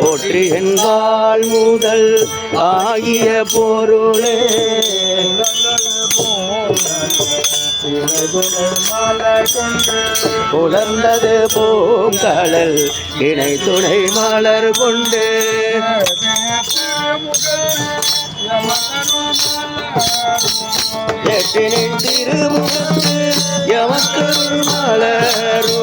போற்றி என்பால் முதல் ஆகிய பொருளே. புலர்ந்தது பூங்கடல் இணை துணை மலர் கொண்டு. எட்டினை திருமுகத்து எமக்கு மலரோ.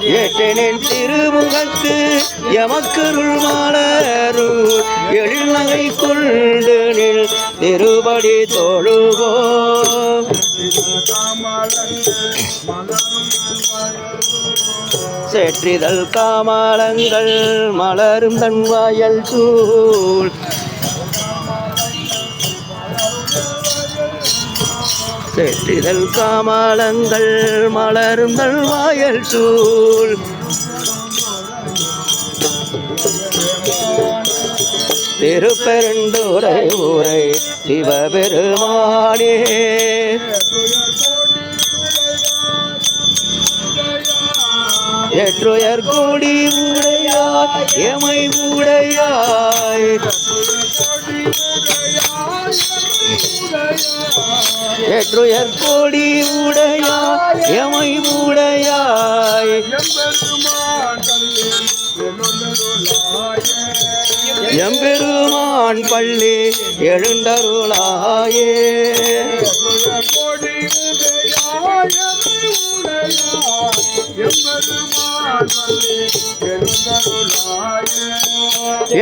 எட்டனின் திருமுகத்து எமக்கருள் மாலரும் எழில் நகை கொண்டு நில் திருபடி தொழுவோ. செற்றிதழ் காமாலங்கள் மலரும் தன் வாயல் சூழ். செற்றிதழ் காமலங்கள் மலரும் வாயல் சூழ். திருப்பெருந்துரை ஊரை சிவபெருமானே. எற்றுயர் கோடி உடையாய் எமை உடையாய். எற்றுயர் கோடி உடையாய் எமை உடையாய். எம்பெருமான் பள்ளி எழுந்தருளாயே.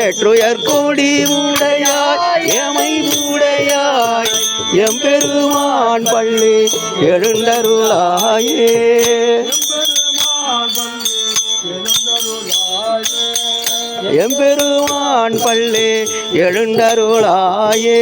ஏற்றுயர் கோடி உடையாய் எமை உடையாய். எம்பெருமான் பள்ளி எழுந்தருளாயே. எம்பெருமான் பள்ளி எழுந்தருளாயே.